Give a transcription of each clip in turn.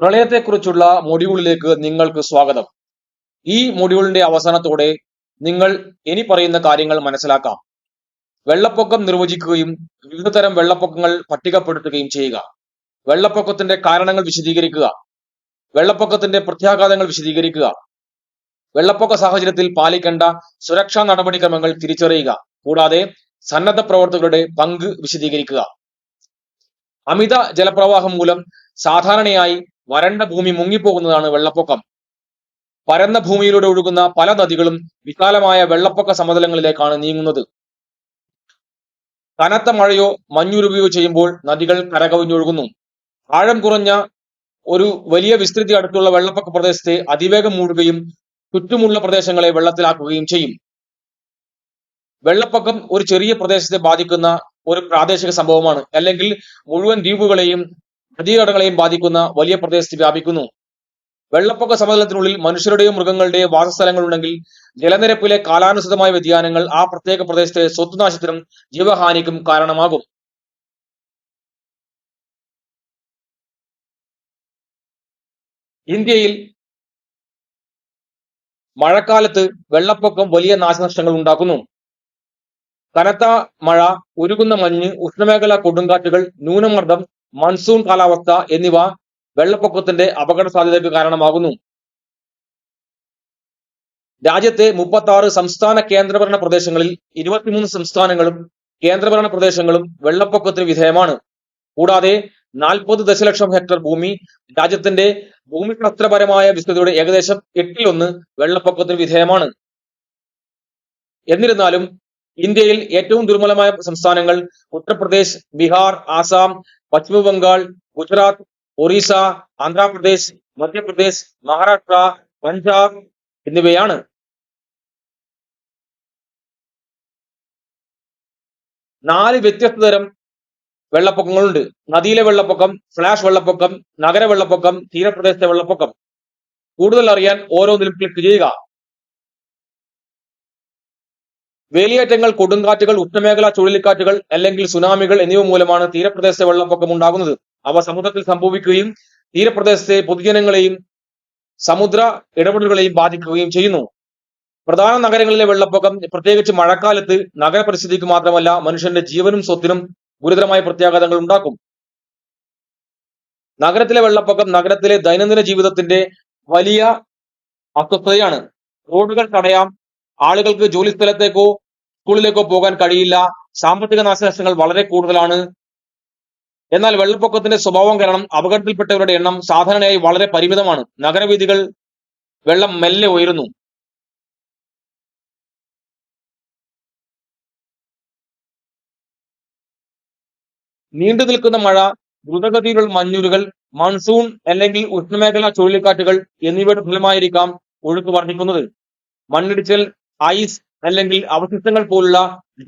പ്രളയത്തെക്കുറിച്ചുള്ള മൊഡ്യൂളിലേക്ക് നിങ്ങൾക്ക് സ്വാഗതം. ഈ മൊഡ്യൂളിന്റെ അവസാനത്തോടെ നിങ്ങൾ ഇനി പറയുന്ന കാര്യങ്ങൾ മനസ്സിലാക്കാം. വെള്ളപ്പൊക്കം നിർവചിക്കുകയും വിവിധ തരം വെള്ളപ്പൊക്കങ്ങൾ പട്ടികപ്പെടുത്തുകയും ചെയ്യുക. വെള്ളപ്പൊക്കത്തിന്റെ കാരണങ്ങൾ വിശദീകരിക്കുക. വെള്ളപ്പൊക്കത്തിന്റെ പ്രത്യാഘാതങ്ങൾ വിശദീകരിക്കുക. വെള്ളപ്പൊക്ക സാഹചര്യത്തിൽ പാലിക്കേണ്ട സുരക്ഷാ നടപടിക്രമങ്ങൾ തിരിച്ചറിയുക. കൂടാതെ സന്നദ്ധ പ്രവർത്തകരുടെ പങ്ക് വിശദീകരിക്കുക. അമിത ജലപ്രവാഹം മൂലം സാധാരണയായി വരണ്ട ഭൂമി മുങ്ങിപ്പോകുന്നതാണ് വെള്ളപ്പൊക്കം. പരന്ന ഭൂമിയിലൂടെ ഒഴുകുന്ന പല നദികളും വിശാലമായ വെള്ളപ്പൊക്ക സമതലങ്ങളിലേക്കാണ് നീങ്ങുന്നത്. കനത്ത മഴയോ മഞ്ഞുരുകയോ ചെയ്യുമ്പോൾ നദികൾ കരകവിഞ്ഞൊഴുകുന്നു. ആഴം കുറഞ്ഞ ഒരു വലിയ വിസ്തൃതി അടുത്തുള്ള വെള്ളപ്പൊക്ക പ്രദേശത്തെ അതിവേഗം മൂടുകയും ചുറ്റുമുള്ള പ്രദേശങ്ങളെ വെള്ളത്തിലാക്കുകയും ചെയ്യും. വെള്ളപ്പൊക്കം ഒരു ചെറിയ പ്രദേശത്തെ ബാധിക്കുന്ന ഒരു പ്രാദേശിക സംഭവമാണ്. അല്ലെങ്കിൽ മുഴുവൻ ദ്വീപുകളെയും നദീതടങ്ങളെയും ബാധിക്കുന്ന വലിയ പ്രദേശത്ത് വ്യാപിക്കുന്നു. വെള്ളപ്പൊക്ക സമതലത്തിനുള്ളിൽ മനുഷ്യരുടെയും മൃഗങ്ങളുടെയും വാസസ്ഥലങ്ങളുണ്ടെങ്കിൽ ജലനിരപ്പിലെ കാലാനുസൃതമായ വ്യതിയാനങ്ങൾ ആ പ്രത്യേക പ്രദേശത്തെ സ്വത്തുനാശത്തിനും ജീവഹാനിക്കും കാരണമാകും. ഇന്ത്യയിൽ മഴക്കാലത്ത് വെള്ളപ്പൊക്കം വലിയ നാശനഷ്ടങ്ങൾ ഉണ്ടാക്കുന്നു. കനത്ത മഴ ഉരുകുന്ന മഞ്ഞ് ഉഷ്ണമേഖലാ കൊടുങ്കാറ്റുകൾ ന്യൂനമർദ്ദം മൺസൂൺ കാലാവസ്ഥ എന്നിവ വെള്ളപ്പൊക്കത്തിന്റെ അപകട സാധ്യതയ്ക്ക് കാരണമാകുന്നു. രാജ്യത്തെ മുപ്പത്തി ആറ് സംസ്ഥാന കേന്ദ്രഭരണ പ്രദേശങ്ങളിൽ ഇരുപത്തിമൂന്ന് സംസ്ഥാനങ്ങളും കേന്ദ്രഭരണ പ്രദേശങ്ങളും വെള്ളപ്പൊക്കത്തിന് വിധേയമാണ്. കൂടാതെ നാൽപ്പത് ദശലക്ഷം ഹെക്ടർ ഭൂമി രാജ്യത്തിന്റെ ഭൂമിശാസ്ത്രപരമായ വിസ്തൃതിയുടെ ഏകദേശം എട്ടിലൊന്ന് വെള്ളപ്പൊക്കത്തിന് വിധേയമാണ്. എന്നിരുന്നാലും ഇന്ത്യയിൽ ഏറ്റവും ദുർബലമായ സംസ്ഥാനങ്ങൾ ഉത്തർപ്രദേശ് ബീഹാർ ആസാം പശ്ചിമ ബംഗാൾ ഗുജറാത്ത് ഒറീസ ആന്ധ്രാപ്രദേശ് മധ്യപ്രദേശ് മഹാരാഷ്ട്ര പഞ്ചാബ് എന്നിവയാണ്. നാല് വ്യത്യസ്ത തരം വെള്ളപ്പൊക്കങ്ങളുണ്ട്. നദിയിലെ വെള്ളപ്പൊക്കം ഫ്ലാഷ് വെള്ളപ്പൊക്കം നഗര വെള്ളപ്പൊക്കം തീരപ്രദേശത്തെ വെള്ളപ്പൊക്കം. കൂടുതൽ അറിയാൻ ഓരോന്നിലും ക്ലിക്ക് ചെയ്യുക. വേലിയേറ്റങ്ങൾ കൊടുങ്കാറ്റുകൾ ഉഷ്ണമേഖലാ ചുഴലിക്കാറ്റുകൾ അല്ലെങ്കിൽ സുനാമികൾ എന്നിവ മൂലമാണ് തീരപ്രദേശത്തെ വെള്ളപ്പൊക്കം ഉണ്ടാകുന്നത്. അവ സമുദ്രത്തിൽ സംഭവിക്കുകയും തീരപ്രദേശത്തെ പൊതുജനങ്ങളെയും സമുദ്ര ഇടപെടലുകളെയും ബാധിക്കുകയും ചെയ്യുന്നു. പ്രധാന നഗരങ്ങളിലെ വെള്ളപ്പൊക്കം പ്രത്യേകിച്ച് മഴക്കാലത്ത് നഗര പരിസ്ഥിതിക്ക് മാത്രമല്ല മനുഷ്യന്റെ ജീവനും സ്വത്തിനും ഗുരുതരമായ പ്രത്യാഘാതങ്ങൾ ഉണ്ടാക്കും. നഗരത്തിലെ വെള്ളപ്പൊക്കം നഗരത്തിലെ ദൈനംദിന ജീവിതത്തിന്റെ വലിയ അസ്വസ്ഥതയാണ്. റോഡുകൾ തടയാം ആളുകൾക്ക് ജോലി സ്ഥലത്തേക്കോ സ്കൂളിലേക്കോ പോകാൻ കഴിയില്ല. സാമ്പത്തിക നാശനഷ്ടങ്ങൾ വളരെ കൂടുതലാണ്. എന്നാൽ വെള്ളപ്പൊക്കത്തിന്റെ സ്വഭാവം കാരണം അപകടത്തിൽപ്പെട്ടവരുടെ എണ്ണം സാധാരണയായി വളരെ പരിമിതമാണ്. നഗരവീഥികൾ വെള്ളം മെല്ലെ ഉയരുന്നു. നീണ്ടു നിൽക്കുന്ന മഴ ദ്രുതഗതിയിലുള്ള മഞ്ഞുരുകൾ മൺസൂൺ അല്ലെങ്കിൽ ഉഷ്ണമേഖലാ ചുഴലിക്കാറ്റുകൾ എന്നിവയുടെ ഫലമായിരിക്കാം ഒഴുക്ക് വർദ്ധിക്കുന്നത്. മണ്ണിടിച്ചിൽ ഐസ് അല്ലെങ്കിൽ അവശിഷ്ടങ്ങൾ പോലുള്ള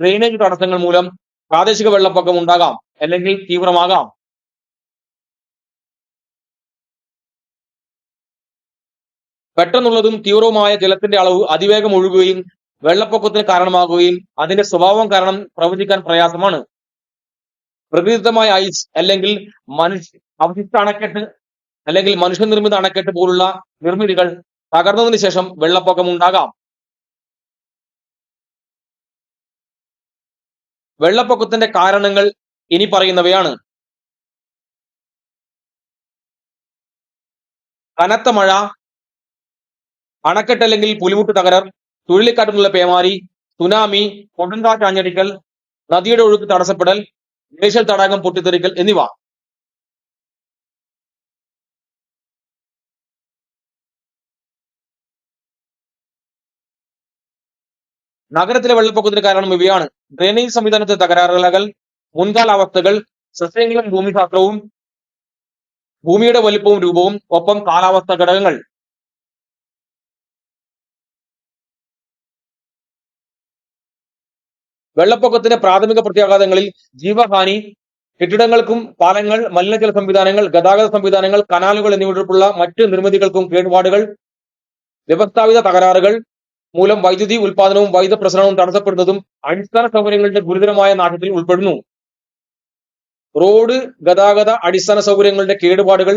ഡ്രെയിനേജ് തടസ്സങ്ങൾ മൂലം പ്രാദേശിക വെള്ളപ്പൊക്കം ഉണ്ടാകാം അല്ലെങ്കിൽ തീവ്രമാകാം. പെട്ടെന്നുള്ളതും തീവ്രവുമായ ജലത്തിന്റെ അളവ് അതിവേഗം ഒഴുകുകയും വെള്ളപ്പൊക്കത്തിന് കാരണമാകുകയും അതിന്റെ സ്വഭാവം കാരണം പ്രവചിക്കാൻ പ്രയാസമാണ്. പ്രകൃതിദത്തമായ ഐസ് അല്ലെങ്കിൽ മനുഷ്യ അവശിഷ്ട അണക്കെട്ട് അല്ലെങ്കിൽ മനുഷ്യനിർമ്മിത അണക്കെട്ട് പോലുള്ള നിർമ്മിതികൾ തകർന്നതിന് ശേഷം വെള്ളപ്പൊക്കം ഉണ്ടാകാം. വെള്ളപ്പൊക്കത്തിന്റെ കാരണങ്ങൾ ഇനി പറയുന്നവയാണ്. കനത്ത മഴ അണക്കെട്ട് അല്ലെങ്കിൽ പുലിമുട്ട് തകരർ ചുഴലിക്കാറ്റുള്ള പേമാരി സുനാമി കൊടുങ്കാറ്റ് ആഞ്ഞടിക്കൽ നദിയുടെ ഒഴുക്ക് തടസ്സപ്പെടൽ ഗ്ലേഷ്യൽ തടാകം പൊട്ടിത്തെറിക്കൽ എന്നിവ. നഗരത്തിലെ വെള്ളപ്പൊക്കത്തിന് കാരണം ഇവയാണ്. ഡ്രെയിനേജ് സംവിധാനത്തെ തകരാറുകൾ മുൻകാലാവസ്ഥകൾ സസ്യങ്ങളും ഭൂമിശാസ്ത്രവും ഭൂമിയുടെ വലിപ്പവും രൂപവും ഒപ്പം കാലാവസ്ഥ ഘടകങ്ങൾ. വെള്ളപ്പൊക്കത്തിന്റെ പ്രാഥമിക പ്രത്യാഘാതങ്ങളിൽ ജീവഹാനി കെട്ടിടങ്ങൾക്കും പാലങ്ങൾ മലിനജല സംവിധാനങ്ങൾ ഗതാഗത സംവിധാനങ്ങൾ കനാലുകൾ എന്നിവയുള്ള മറ്റ് നിർമ്മിതികൾക്കും കേടുപാടുകൾ വ്യവസ്ഥാപിത തകരാറുകൾ മൂലം വൈദ്യുതി ഉൽപാദനവും വൈദ്യുത പ്രസരണവും തടസ്സപ്പെടുന്നതും അടിസ്ഥാന സൗകര്യങ്ങളുടെ ഗുരുതരമായ നാശത്തിൽ ഉൾപ്പെടുന്നു. റോഡ് ഗതാഗത അടിസ്ഥാന സൗകര്യങ്ങളുടെ കേടുപാടുകൾ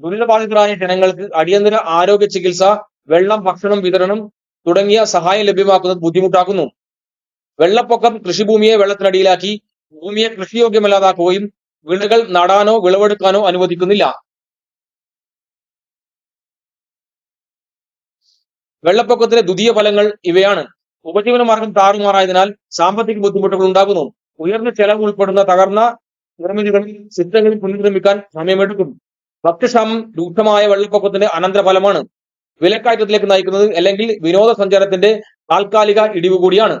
ദുരിതബാധിതരായ ജനങ്ങൾക്ക് അടിയന്തര ആരോഗ്യ ചികിത്സ വെള്ളം ഭക്ഷണം വിതരണം തുടങ്ങിയ സഹായം ലഭ്യമാക്കുന്നത് ബുദ്ധിമുട്ടാക്കുന്നു. വെള്ളപ്പൊക്കം കൃഷിഭൂമിയെ വെള്ളത്തിനടിയിലാക്കി ഭൂമിയെ കൃഷിയോഗ്യമല്ലാതാക്കുകയും വിളകൾ നടാനോ വിളവെടുക്കാനോ അനുവദിക്കുന്നില്ല. വെള്ളപ്പൊക്കത്തിലെ ദ്വിതീയ ഫലങ്ങൾ ഇവയാണ്. ഉപജീവന മാർഗം താറുമാറായതിനാൽ സാമ്പത്തിക ബുദ്ധിമുട്ടുകൾ ഉണ്ടാകുന്നു. ഉയർന്ന ചെലവ് ഉൾപ്പെടുന്ന തകർന്ന നിർമ്മിതികളിൽ ചിത്രങ്ങളിൽ പുനർനിർമ്മിക്കാൻ സമയമെടുക്കും ഭക്ഷ്യക്ഷാമം രൂക്ഷമായ വെള്ളപ്പൊക്കത്തിന്റെ അനന്തരഫലമാണ്. വിലക്കയറ്റത്തിലേക്ക് നയിക്കുന്നത് അല്ലെങ്കിൽ വിനോദസഞ്ചാരത്തിന്റെ താൽക്കാലിക ഇടിവ് കൂടിയാണ്.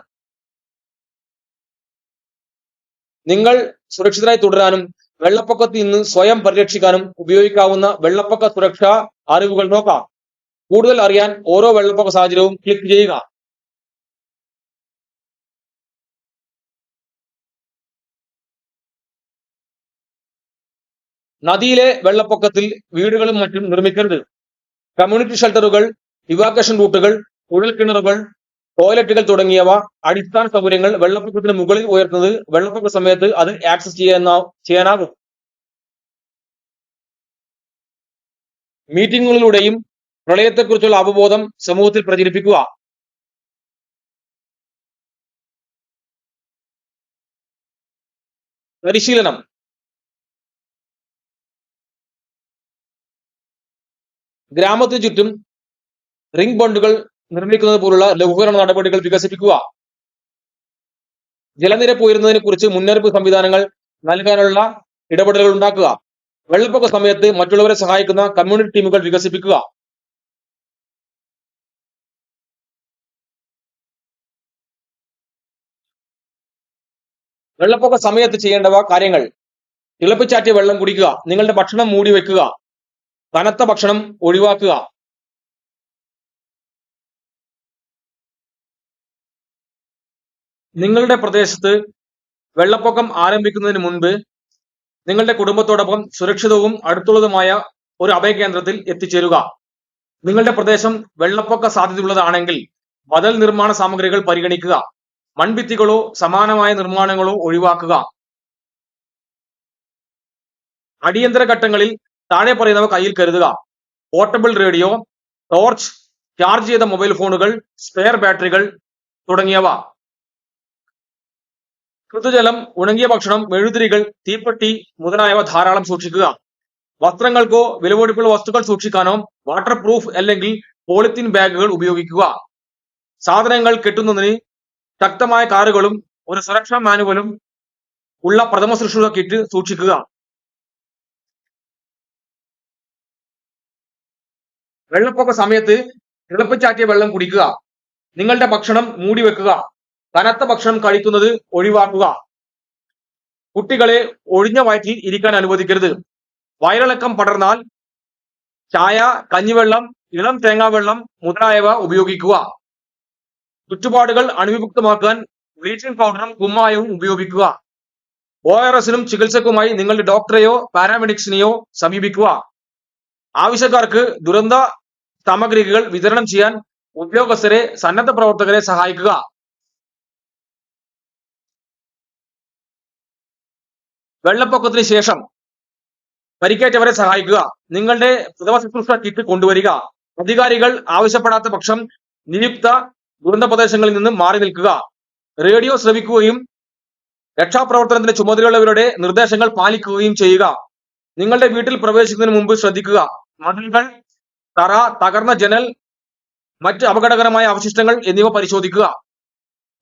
നിങ്ങൾ സുരക്ഷിതരായി തുടരാനും വെള്ളപ്പൊക്കത്തിൽ നിന്ന് സ്വയം പരിരക്ഷിക്കാനും ഉപയോഗിക്കാവുന്ന വെള്ളപ്പൊക്ക സുരക്ഷാ അറിവുകൾ നോക്കാം. കൂടുതൽ അറിയാൻ ഓരോ വെള്ളപ്പൊക്ക സാഹചര്യവും ക്ലിക്ക് ചെയ്യുക. നദിയിലെ വെള്ളപ്പൊക്കത്തിൽ വീടുകളും മറ്റും നിർമ്മിക്കരുത്. കമ്മ്യൂണിറ്റി ഷെൽട്ടറുകൾ ഇവാക്വേഷൻ റൂട്ടുകൾ കുഴൽക്കിണറുകൾ ടോയ്ലറ്റുകൾ തുടങ്ങിയവ അടിസ്ഥാന സൗകര്യങ്ങൾ വെള്ളപ്പൊക്കത്തിന് മുകളിൽ ഉയർത്തുന്നത് വെള്ളപ്പൊക്ക സമയത്ത് അത് ആക്സസ് ചെയ്യാൻ ചെയ്യാനാകും. മീറ്റിങ്ങുകളിലൂടെയും പ്രളയത്തെക്കുറിച്ചുള്ള അവബോധം സമൂഹത്തിൽ പ്രചരിപ്പിക്കുക. പരിശീലനം. ഗ്രാമത്തിന് ചുറ്റും റിംഗ് ബണ്ടുകൾ നിർമ്മിക്കുന്നത് പോലുള്ള ലഘൂകരണ നടപടികൾ വികസിപ്പിക്കുക. ജലനിരപ്പ് ഉയരുന്നതിനെ കുറിച്ച് മുന്നറിയിപ്പ് സംവിധാനങ്ങൾ നൽകാനുള്ള ഇടപെടലുകൾ ഉണ്ടാക്കുക. വെള്ളപ്പൊക്ക സമയത്ത് മറ്റുള്ളവരെ സഹായിക്കുന്ന കമ്മ്യൂണിറ്റി ടീമുകൾ വികസിപ്പിക്കുക. വെള്ളപ്പൊക്ക സമയത്ത് ചെയ്യേണ്ടവ കാര്യങ്ങൾ. തിളപ്പിച്ചാറ്റിയ വെള്ളം കുടിക്കുക നിങ്ങളുടെ ഭക്ഷണം മൂടി വെക്കുക കനത്ത ഭക്ഷണം ഒഴിവാക്കുക. നിങ്ങളുടെ പ്രദേശത്ത് വെള്ളപ്പൊക്കം ആരംഭിക്കുന്നതിന് മുൻപ് നിങ്ങളുടെ കുടുംബത്തോടൊപ്പം സുരക്ഷിതവും അടുത്തുള്ളതുമായ ഒരു അഭയകേന്ദ്രത്തിൽ എത്തിച്ചേരുക. നിങ്ങളുടെ പ്രദേശം വെള്ളപ്പൊക്ക സാധ്യതയുള്ളതാണെങ്കിൽ ബദൽ നിർമ്മാണ സാമഗ്രികൾ പരിഗണിക്കുക. മൺഭിത്തികളോ സമാനമായ നിർമ്മാണങ്ങളോ ഒഴിവാക്കുക. അടിയന്തര ഘട്ടങ്ങളിൽ താഴെ പറയുന്നവ കയ്യിൽ കരുതുക. പോർട്ടബിൾ റേഡിയോ ടോർച്ച് ചാർജ് ചെയ്ത മൊബൈൽ ഫോണുകൾ സ്പെയർ ബാറ്ററികൾ തുടങ്ങിയവ. ശുദ്ധജലം ഉണങ്ങിയ ഭക്ഷണം മെഴുതിരികൾ തീപ്പെട്ടി മുതലായവ ധാരാളം സൂക്ഷിക്കുക. വസ്ത്രങ്ങൾക്കോ വിലപിടിപ്പുള്ള വസ്തുക്കൾ സൂക്ഷിക്കാനോ വാട്ടർ പ്രൂഫ് അല്ലെങ്കിൽ പോളിത്തീൻ ബാഗുകൾ ഉപയോഗിക്കുക. സാധനങ്ങൾ കെട്ടുന്നതിന് ശക്തമായ കാറുകളും ഒരു സുരക്ഷാ മാനുവലും ഉള്ള പ്രഥമ ശുശ്രൂഷ കിറ്റ് സൂക്ഷിക്കുക. വെള്ളപ്പൊക്ക സമയത്ത് തിളപ്പിച്ചാറ്റിയ വെള്ളം കുടിക്കുക. നിങ്ങളുടെ ഭക്ഷണം മൂടി വെക്കുക. കനത്ത ഭക്ഷണം കഴിക്കുന്നത് ഒഴിവാക്കുക. കുട്ടികളെ ഒഴിഞ്ഞ വയറ്റിൽ ഇരിക്കാൻ അനുവദിക്കരുത്. വയറിളക്കം പടർന്നാൽ ചായ കഞ്ഞിവെള്ളം ഇളം തേങ്ങാവെള്ളം മുതലായവ ഉപയോഗിക്കുക. ചുറ്റുപാടുകൾ അണുവിമുക്തമാക്കാൻ ബ്ലീച്ചിങ് പൗഡറും കുമ്മായവും ഉപയോഗിക്കുക. ഒ ആർ എസിനും ചികിത്സക്കുമായി നിങ്ങളുടെ ഡോക്ടറെയോ പാരാമെഡിക്സിനെയോ സമീപിക്കുക. ആവശ്യക്കാർക്ക് ദുരന്ത സാമഗ്രികൾ വിതരണം ചെയ്യാൻ ഉദ്യോഗസ്ഥരെ സന്നദ്ധ പ്രവർത്തകരെ സഹായിക്കുക. വെള്ളപ്പൊക്കത്തിന് ശേഷം പരിക്കേറ്റവരെ സഹായിക്കുക. നിങ്ങളുടെ പ്രഥമ ശുശ്രൂഷ കിറ്റ് കൊണ്ടുവരിക. അധികാരികൾ ആവശ്യപ്പെടാത്ത പക്ഷം നിയുക്ത ദുരന്ത പ്രദേശങ്ങളിൽ നിന്ന് മാറി നിൽക്കുക. റേഡിയോ ശ്രവിക്കുകയും രക്ഷാപ്രവർത്തനത്തിന്റെ ചുമതലയുള്ളവരുടെ നിർദ്ദേശങ്ങൾ പാലിക്കുകയും ചെയ്യുക. നിങ്ങളുടെ വീട്ടിൽ പ്രവേശിക്കുന്നതിന് മുമ്പ് ശ്രദ്ധിക്കുക. മതിലുകൾ തറ തകർന്ന ജനൽ മറ്റ് അപകടകരമായ അവശിഷ്ടങ്ങൾ എന്നിവ പരിശോധിക്കുക.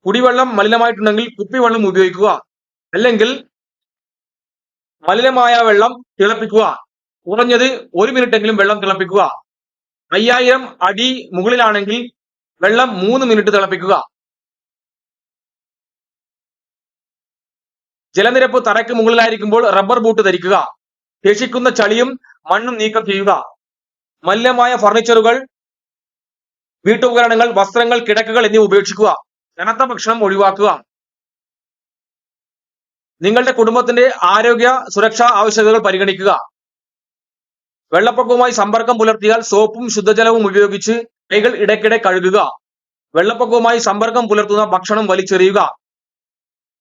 കുടിവെള്ളം മലിനമായിട്ടുണ്ടെങ്കിൽ കുപ്പിവെള്ളം ഉപയോഗിക്കുക. അല്ലെങ്കിൽ മലിനമായ വെള്ളം തിളപ്പിക്കുക. കുറഞ്ഞത് ഒരു മിനിറ്റെങ്കിലും വെള്ളം തിളപ്പിക്കുക. അയ്യായിരം അടി മുകളിലാണെങ്കിൽ വെള്ളം മൂന്ന് മിനിറ്റ് തിളപ്പിക്കുക. ജലനിരപ്പ് തറയ്ക്ക് മുകളിലായിരിക്കുമ്പോൾ റബ്ബർ ബൂട്ട് ധരിക്കുക. ശേഷിക്കുന്ന ചളിയും മണ്ണും നീക്കം ചെയ്യുക. മലിനമായ ഫർണിച്ചറുകൾ വീട്ടുപകരണങ്ങൾ വസ്ത്രങ്ങൾ കിടക്കകൾ എന്നിവ ഉപേക്ഷിക്കുക. കനത്ത ഭക്ഷണം ഒഴിവാക്കുക. നിങ്ങളുടെ കുടുംബത്തിന്റെ ആരോഗ്യ സുരക്ഷാ ആവശ്യകതകൾ പരിഗണിക്കുക. വെള്ളപ്പൊക്കവുമായി സമ്പർക്കം പുലർത്തിയാൽ സോപ്പും ശുദ്ധജലവും ഉപയോഗിച്ച് കൈകൾ ഇടയ്ക്കിടെ കഴുകുക. വെള്ളപ്പൊക്കവുമായി സമ്പർക്കം പുലർത്തുന്ന ഭക്ഷണം വലിച്ചെറിയുക.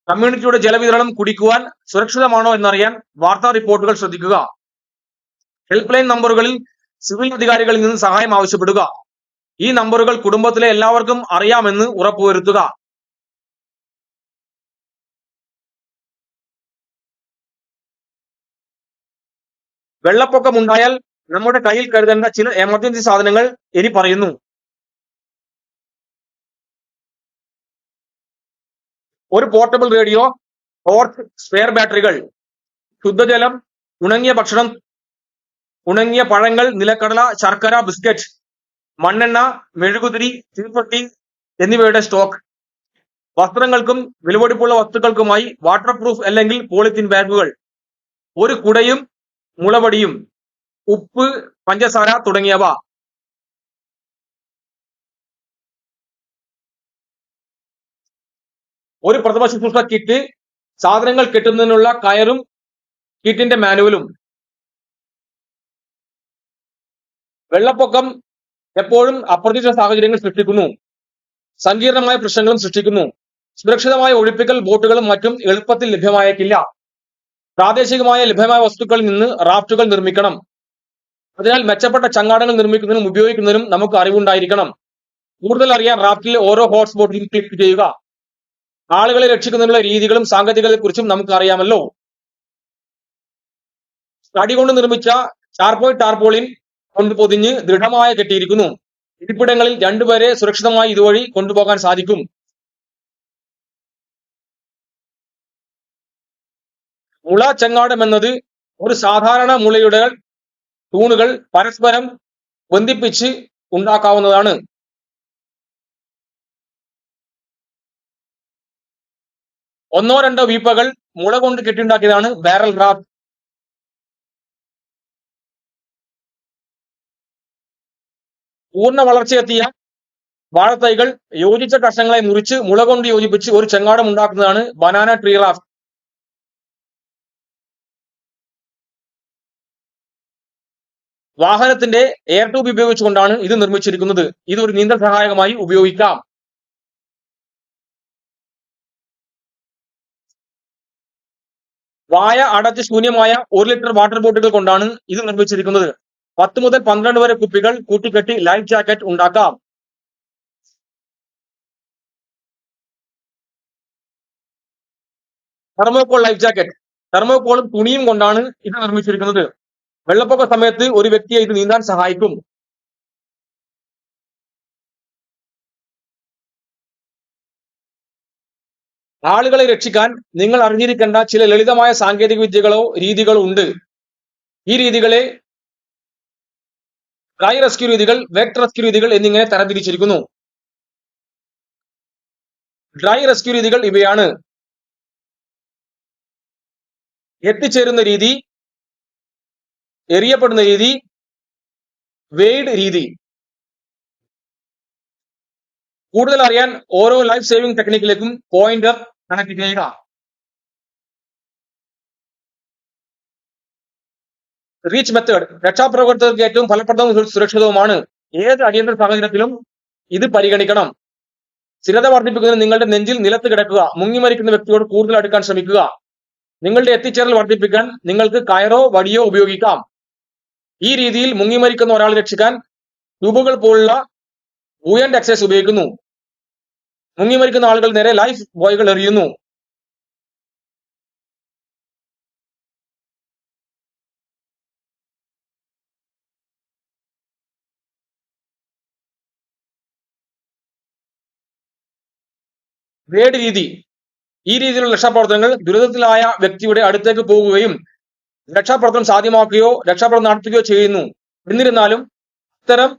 കമ്മ്യൂണിറ്റിയുടെ ജലവിതരണം കുടിക്കുവാൻ സുരക്ഷിതമാണോ എന്നറിയാൻ വാർത്താ റിപ്പോർട്ടുകൾ ശ്രദ്ധിക്കുക. ഹെൽപ്പ് ലൈൻ നമ്പറുകളിൽ സിവിൽ അധികാരികളിൽ നിന്ന് സഹായം ആവശ്യപ്പെടുക. ഈ നമ്പറുകൾ കുടുംബത്തിലെ എല്ലാവർക്കും അറിയാമെന്ന് ഉറപ്പുവരുത്തുക. വെള്ളപ്പൊക്കം ഉണ്ടായാൽ നമ്മുടെ കയ്യിൽ കരുതേണ്ട ചില എമർജൻസി സാധനങ്ങൾ ഇനി പറയുന്നു. ഒരു പോർട്ടബിൾ റേഡിയോ ഓർത്ത് സ്പെയർ ബാറ്ററികൾ ശുദ്ധജലം ഉണങ്ങിയ ഭക്ഷണം ഉണങ്ങിയ പഴങ്ങൾ നിലക്കടല ശർക്കര ബിസ്ക്കറ്റ് മണ്ണെണ്ണ മെഴുകുതിരി തീപ്പെട്ടി എന്നിവയുടെ സ്റ്റോക്ക് വസ്ത്രങ്ങൾക്കും വിലപിടിപ്പുള്ള വസ്തുക്കൾക്കുമായി വാട്ടർ പ്രൂഫ് അല്ലെങ്കിൽ പോളിത്തീൻ ബാഗുകൾ ഒരു കുടയും മുളവടിയും ഉപ്പ് പഞ്ചസാര തുടങ്ങിയവ. ഒരു പ്രഥമ ശുശ്രൂഷ കിറ്റ് സാധനങ്ങൾ കിട്ടുന്നതിനുള്ള കയറും കിറ്റിന്റെ മാനുവലും. വെള്ളപ്പൊക്കം എപ്പോഴും അപ്രതീക്ഷിത സാഹചര്യങ്ങൾ സൃഷ്ടിക്കുന്നു. സങ്കീർണമായ പ്രശ്നങ്ങളും സൃഷ്ടിക്കുന്നു. സുരക്ഷിതമായ ഒഴിപ്പിക്കൽ ബോട്ടുകളും മറ്റും എളുപ്പത്തിൽ ലഭ്യമായേക്കില്ല. പ്രാദേശികമായ ലഭ്യമായ വസ്തുക്കളിൽ നിന്ന് റാഫ്റ്റുകൾ നിർമ്മിക്കണം. അതിനാൽ മെച്ചപ്പെട്ട ചങ്ങാടങ്ങൾ നിർമ്മിക്കുന്നതിനും ഉപയോഗിക്കുന്നതിനും നമുക്ക് അറിവുണ്ടായിരിക്കണം. കൂടുതൽ അറിയാൻ റാഫ്റ്റിലെ ഓരോ ഹോട്ട്സ്പോട്ടിലും ക്ലിക്ക് ചെയ്യുക. ആളുകളെ രക്ഷിക്കുന്നതിനുള്ള രീതികളും സാങ്കേതികതയെക്കുറിച്ചും നമുക്ക് അറിയാമല്ലോ. തടി കൊണ്ട് നിർമ്മിച്ച ചാർപോയ് ടാർപോളിൻ കൊണ്ട് പൊതിഞ്ഞ് ദൃഢമായ കെട്ടിയിരിക്കുന്നു. ഇരിപ്പിടങ്ങളിൽ രണ്ടുപേരെ സുരക്ഷിതമായി ഇതുവഴി കൊണ്ടുപോകാൻ സാധിക്കും. മുള ചെങ്ങാടം എന്നത് ഒരു സാധാരണ മുളയുടെ തൂണുകൾ പരസ്പരം ബന്ധിപ്പിച്ച് ഉണ്ടാക്കാവുന്നതാണ്. ഒന്നോ രണ്ടോ വീപ്പകൾ മുള കൊണ്ട് കെട്ടിയുണ്ടാക്കിയതാണ് ബാരൽ റാപ്പ് പൂർണ വളർച്ചയെത്തിയ വാഴത്തൈകൾ യോജിച്ച കഷങ്ങളെ മുറിച്ച് മുള കൊണ്ട് യോജിപ്പിച്ച് ഒരു ചെങ്ങാടം ഉണ്ടാക്കുന്നതാണ് ബനാന ട്രീ റാഫ്റ്റ് വാഹനത്തിന്റെ എയർ ട്യൂബ് ഉപയോഗിച്ചുകൊണ്ടാണ് ഇത് നിർമ്മിച്ചിരിക്കുന്നത്. ഇത് ഒരു നീന്തൽ സഹായകമായി ഉപയോഗിക്കാം. വായ അടച്ച് ശൂന്യമായ ഒരു ലിറ്റർ വാട്ടർ ബോട്ടുകൾ കൊണ്ടാണ് ഇത് നിർമ്മിച്ചിരിക്കുന്നത്. പത്ത് മുതൽ പന്ത്രണ്ട് വരെ കുപ്പികൾ കൂട്ടിക്കെട്ടി ലൈഫ് ജാക്കറ്റ് ഉണ്ടാക്കാം. തെർമോകോൾ ലൈഫ് ജാക്കറ്റ് തെർമോകോളും തുണിയും കൊണ്ടാണ് ഇത് നിർമ്മിച്ചിരിക്കുന്നത്. വെള്ളപ്പൊക്ക സമയത്ത് ഒരു വ്യക്തിയെ ഇത് നീന്താൻ സഹായിക്കും. ആളുകളെ രക്ഷിക്കാൻ നിങ്ങൾ അറിഞ്ഞിരിക്കേണ്ട ചില ലളിതമായ സാങ്കേതിക വിദ്യകളോ രീതികളോ ഉണ്ട്. ഈ രീതികളെ ഡ്രൈ റെസ്ക്യൂ രീതികൾ വെറ്റ് റെസ്ക്യൂ രീതികൾ എന്നിങ്ങനെ തരംതിരിച്ചിരിക്കുന്നു. ഡ്രൈ റെസ്ക്യൂ രീതികൾ ഇവയാണ്. എത്തിച്ചേരുന്ന രീതി എറിയപ്പെടുന്ന രീതി വെയ്ഡ് രീതി. കൂടുതൽ അറിയാൻ ഓരോ ലൈഫ് സേവിംഗ് ടെക്നിക്കിലേക്കും പോയിന്റർ കണക്ട് ചെയ്യുക. റീച്ച് മെത്തേഡ് രക്ഷാപ്രവർത്തകർക്ക് ഏറ്റവും ഫലപ്രദവും സുരക്ഷിതവുമാണ്. ഏത് അടിയന്തര സാഹചര്യത്തിലും ഇത് പരിഗണിക്കണം. സ്ഥിരത വർദ്ധിപ്പിക്കുന്നതിന് നിങ്ങളുടെ നെഞ്ചിൽ നിലത്ത് കിടക്കുക. മുങ്ങിമരിക്കുന്ന വ്യക്തിയോട് കൂടുതൽ അടുക്കാൻ ശ്രമിക്കുക. നിങ്ങളുടെ എത്തിച്ചേരൽ വർദ്ധിപ്പിക്കാൻ നിങ്ങൾക്ക് കയറോ വടിയോ ഉപയോഗിക്കാം. ഈ രീതിയിൽ മുങ്ങിമരിക്കുന്ന ഒരാളെ രക്ഷിക്കാൻ ട്യൂബുകൾ പോലുള്ള ബൂയന്റ് എക്സൈസ് ഉപയോഗിക്കുന്നു. മുങ്ങിമരിക്കുന്ന ആളുകൾ നേരെ ലൈഫ് ബോയ്കൾ എറിയുന്നു. വേട് രീതി. ഈ രീതിയിലുള്ള രക്ഷാപ്രവർത്തനങ്ങൾ ദുരിതത്തിലായ വ്യക്തിയുടെ അടുത്തേക്ക് പോകുകയും രക്ഷാപ്രവർത്തനം സാധ്യമാക്കുകയോ രക്ഷാപ്രവർത്തനം നടത്തുകയോ ചെയ്യുന്നു. എന്നിരുന്നാലും ഇത്തരം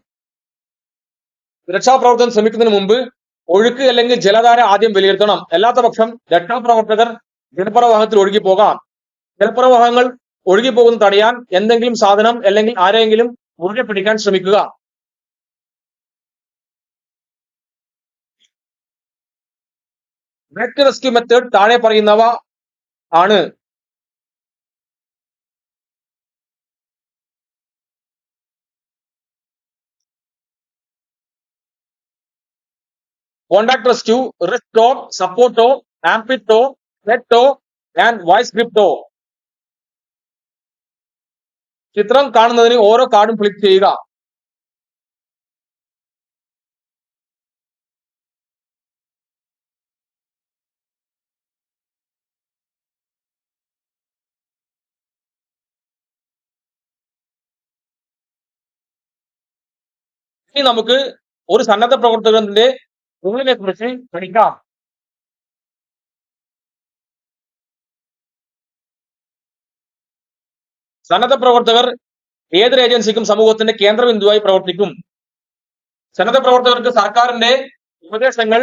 രക്ഷാപ്രവർത്തനം ശ്രമിക്കുന്നതിന് മുമ്പ് ഒഴുക്ക് അല്ലെങ്കിൽ ജലധാര ആദ്യം വിലയിരുത്തണം. അല്ലാത്ത പക്ഷം രക്ഷാപ്രവർത്തകർ ജലപ്രവാഹത്തിൽ ഒഴുകി പോകാം ജലപ്രവാഹങ്ങൾ ഒഴുകി പോകുന്ന തടയാൻ എന്തെങ്കിലും സാധനം അല്ലെങ്കിൽ ആരെങ്കിലും മുറുകെ പിടിക്കാൻ ശ്രമിക്കുക. റെസ്ക്യൂ മെത്തേഡ് താഴെ പറയുന്നവ ആണ്. കോണ്ടാക്ട് ടു റിസ്റ്റോ സപ്പോർട്ടോ ആംപിറ്റോ നെറ്റോ ആൻഡ് വോയിസ് ക്രിപ്റ്റോ ചിത്രം കാണുന്നതിന് ഓരോ കാർഡും ഫ്ലിപ്പ് ചെയ്യുക. ഇനി നമുക്ക് ഒരു സന്നദ്ധ പ്രവർത്തകന്റെ റോളിനെ കുറിച്ച് പഠിക്കാം. സന്നദ്ധ പ്രവർത്തകർ ഏതൊരു ഏജൻസിക്കും സമൂഹത്തിന്റെ കേന്ദ്ര ബിന്ദുവായി പ്രവർത്തിക്കും. സന്നദ്ധ പ്രവർത്തകർക്ക് സർക്കാരിന്റെ ഉപദേശങ്ങൾ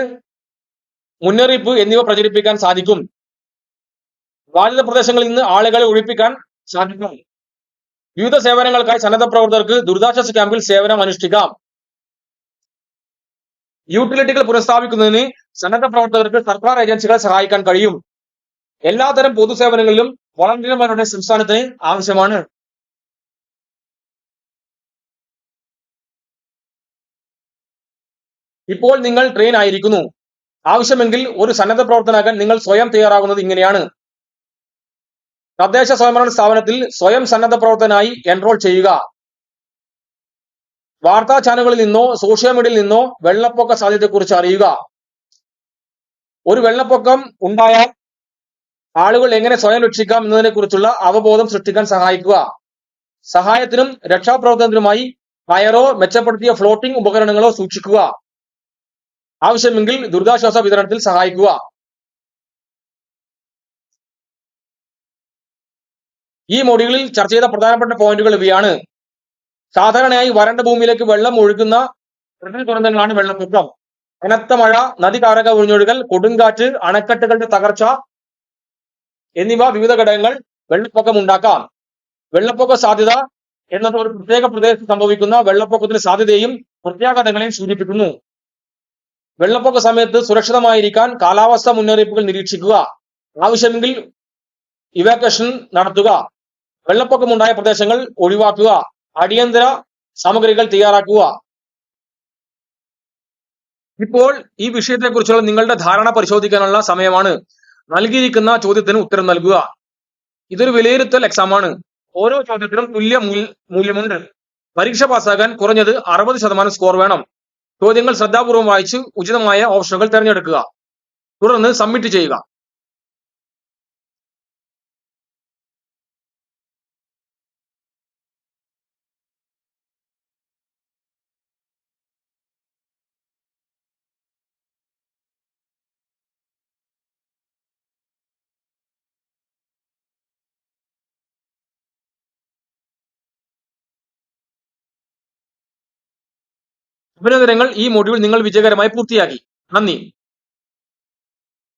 മുന്നറിയിപ്പ് എന്നിവ പ്രചരിപ്പിക്കാൻ സാധിക്കും. ബാധിത പ്രദേശങ്ങളിൽ നിന്ന് ആളുകളെ ഒഴിപ്പിക്കാൻ സാധിക്കും. വിവിധ സേവനങ്ങൾക്കായി സന്നദ്ധ പ്രവർത്തകർക്ക് ദുരിതാശ്വാസ ക്യാമ്പിൽ സേവനം അനുഷ്ഠിക്കാം. യൂട്ടിലിറ്റികൾ പുനഃസ്ഥാപിക്കുന്നതിന് സന്നദ്ധ പ്രവർത്തകർക്ക് സർക്കാർ ഏജൻസികളെ സഹായിക്കാൻ കഴിയും. എല്ലാതരം പൊതുസേവനങ്ങളിലും വളണ്ടിയർമാരുടെ സംസ്ഥാനത്തിന് ആവശ്യമാണ്. ഇപ്പോൾ നിങ്ങൾ ട്രെയിൻ ആയിരിക്കുന്നു. ആവശ്യമെങ്കിൽ ഒരു സന്നദ്ധ പ്രവർത്തനാകാൻ നിങ്ങൾ സ്വയം തയ്യാറാകുന്നത് ഇങ്ങനെയാണ്. തദ്ദേശ സ്വയംഭരണ സ്ഥാപനത്തിൽ സ്വയം സന്നദ്ധ പ്രവർത്തനായി എൻറോൾ ചെയ്യുക. വാർത്താ ചാനലുകളിൽ നിന്നോ സോഷ്യൽ മീഡിയയിൽ നിന്നോ വെള്ളപ്പൊക്ക സാധ്യതയെക്കുറിച്ച് അറിയുക. ഒരു വെള്ളപ്പൊക്കം ഉണ്ടായാൽ ആളുകൾ എങ്ങനെ സ്വയം രക്ഷിക്കാം എന്നതിനെ കുറിച്ചുള്ള അവബോധം സൃഷ്ടിക്കാൻ സഹായിക്കുക. സഹായത്തിനും രക്ഷാപ്രവർത്തനത്തിനുമായി ഫയറോ മെച്ചപ്പെടുത്തിയ ഫ്ലോട്ടിംഗ് ഉപകരണങ്ങളോ സൂക്ഷിക്കുക. ആവശ്യമെങ്കിൽ ദുരിതാശ്വാസ വിതരണത്തിൽ സഹായിക്കുക. ഈ മോഡ്യൂളിൽ ചർച്ച ചെയ്ത പ്രധാനപ്പെട്ട പോയിന്റുകൾ ഇവയാണ്. സാധാരണയായി വരണ്ട ഭൂമിയിലേക്ക് വെള്ളം ഒഴുകുന്ന പ്രകൃതി ദുരന്തങ്ങളാണ് വെള്ളപ്പൊക്കം. കനത്ത മഴ നദി കാരക ഒഴിഞ്ഞൊഴുകൽ കൊടുങ്കാറ്റ് അണക്കെട്ടുകളുടെ തകർച്ച എന്നിവ വിവിധ ഘടകങ്ങൾ വെള്ളപ്പൊക്കം ഉണ്ടാക്കാം. വെള്ളപ്പൊക്ക സാധ്യത എന്നത് ഒരു പ്രത്യേക പ്രദേശത്ത് സംഭവിക്കുന്ന വെള്ളപ്പൊക്കത്തിന് സാധ്യതയും പ്രത്യാഘാതങ്ങളെയും സൂചിപ്പിക്കുന്നു. വെള്ളപ്പൊക്ക സമയത്ത് സുരക്ഷിതമായിരിക്കാൻ കാലാവസ്ഥ മുന്നറിയിപ്പുകൾ നിരീക്ഷിക്കുക. ആവശ്യമെങ്കിൽ ഇവാക്വേഷൻ നടത്തുക. വെള്ളപ്പൊക്കമുണ്ടായ പ്രദേശങ്ങൾ ഒഴിവാക്കുക. അടിയന്തര സാമഗ്രികൾ തയ്യാറാക്കുക. ഇപ്പോൾ ഈ വിഷയത്തെക്കുറിച്ചുള്ള നിങ്ങളുടെ ധാരണ പരിശോധിക്കാനുള്ള സമയമാണ്. നൽകിയിരിക്കുന്ന ചോദ്യത്തിന് ഉത്തരം നൽകുക. ഇതൊരു വിലയിരുത്തൽ എക്സാം ആണ്. ഓരോ ചോദ്യത്തിനും തുല്യ മൂല്യമുണ്ട്. പരീക്ഷ പാസ്സാകാൻ കുറഞ്ഞത് അറുപത് ശതമാനം സ്കോർ വേണം. ചോദ്യങ്ങൾ ശ്രദ്ധാപൂർവം വായിച്ച് ഉചിതമായ ഓപ്ഷനുകൾ തിരഞ്ഞെടുക്കുക. തുടർന്ന് സബ്മിറ്റ് ചെയ്യുക. അഭിനന്ദനങ്ങൾ ഈ മൊഡ്യൂൾ നിങ്ങൾ വിജയകരമായി പൂർത്തിയാക്കി. നന്ദി.